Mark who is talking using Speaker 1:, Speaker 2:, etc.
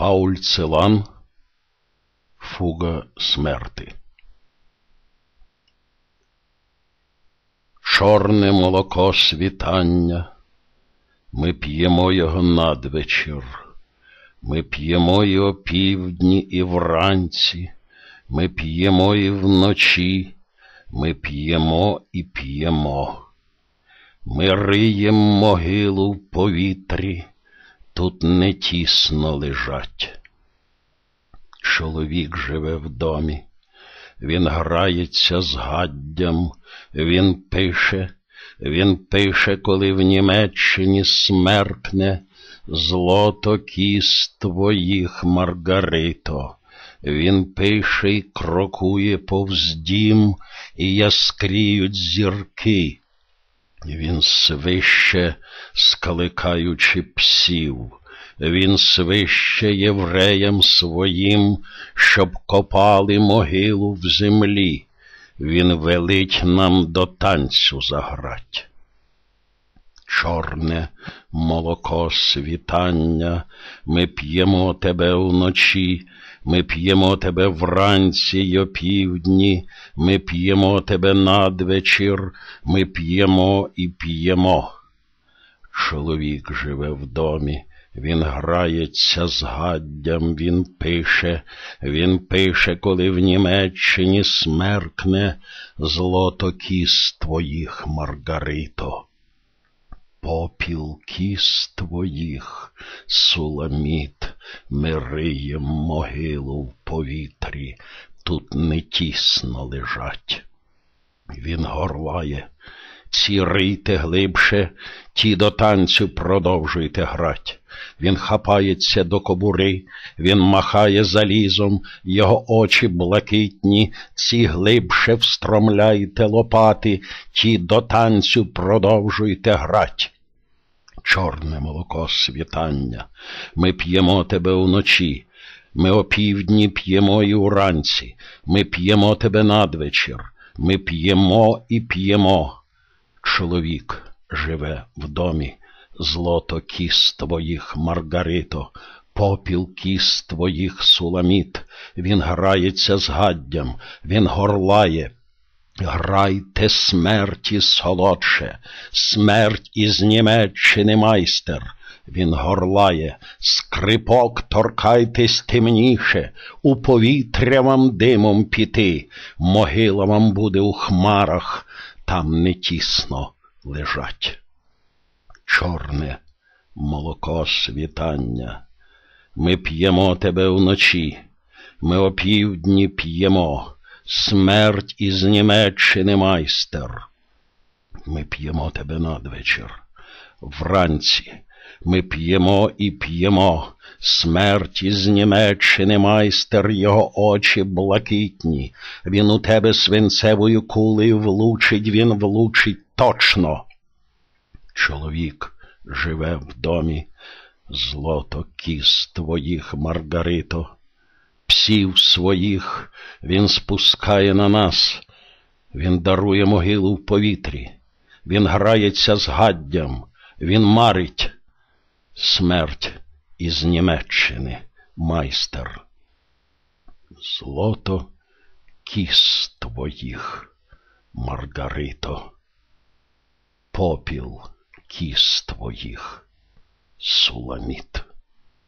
Speaker 1: Пауль Целан Фуга смерти. Чорне молоко світання, ми п'ємо його надвечір, ми п'ємо й опівдні і вранці, ми п'ємо і вночі, ми п'ємо і п'ємо. Ми риєм могилу в повітрі, тут не тісно лежать. Чоловік живе в домі, він грається з гаддям, він пише, він пише, коли в Німеччині смеркне злото кіс твоїх, Маргарито. Він пише й крокує повз дім, і яскріють зірки. Він свище, скликаючи псів, він свище євреям своїм, щоб копали могилу в землі, він велить нам до танцю заграть. Чорне молоко світання, ми п'ємо тебе вночі, ми п'ємо тебе вранці й опівдні, ми п'ємо тебе надвечір, ми п'ємо і п'ємо. Чоловік живе в домі, він грається з гаддям, він пише, він пише, коли в Німеччині смеркне злото кіс твоїх, Маргарито. Попіл кіс твоїх, суламіт, ми риєм могилу в повітрі, тут не тісно лежать. Він горлає, ці рийте глибше, ті до танцю продовжуйте грать. Він хапається до кобури, він махає залізом, його очі блакитні, ці глибше встромляйте лопати, ті до танцю продовжуйте грать. Чорне молоко світання, ми п'ємо тебе вночі, ми опівдні п'ємо і уранці, ми п'ємо тебе надвечір, ми п'ємо і п'ємо. Чоловік живе в домі, злото кіс твоїх, Маргарито, попіл кіс твоїх суламіт, він грається з гаддям, він горлає. Грайте смерті солодше, смерть із Німеччини майстер. Він горлає, скрипок торкайтесь темніше, у повітря вам димом піти, могила вам буде у хмарах, там не тісно лежать. Чорне молоко світання, ми п'ємо тебе вночі, ми опівдні п'ємо, смерть із Німеччини майстер. Ми п'ємо тебе надвечір, вранці. Ми п'ємо і п'ємо, смерть із Німеччини майстер, його очі блакитні, він у тебе свинцевою кулею влучить, він влучить точно. Чоловік живе в домі, злото кіс твоїх, Маргарито, псів своїх він спускає на нас, він дарує могилу в повітрі, він грається з гаддям, він марить. Смерть із Німеччини, майстер. Злото кіс твоїх, Маргарито, попіл кіс твоїх, суламіт.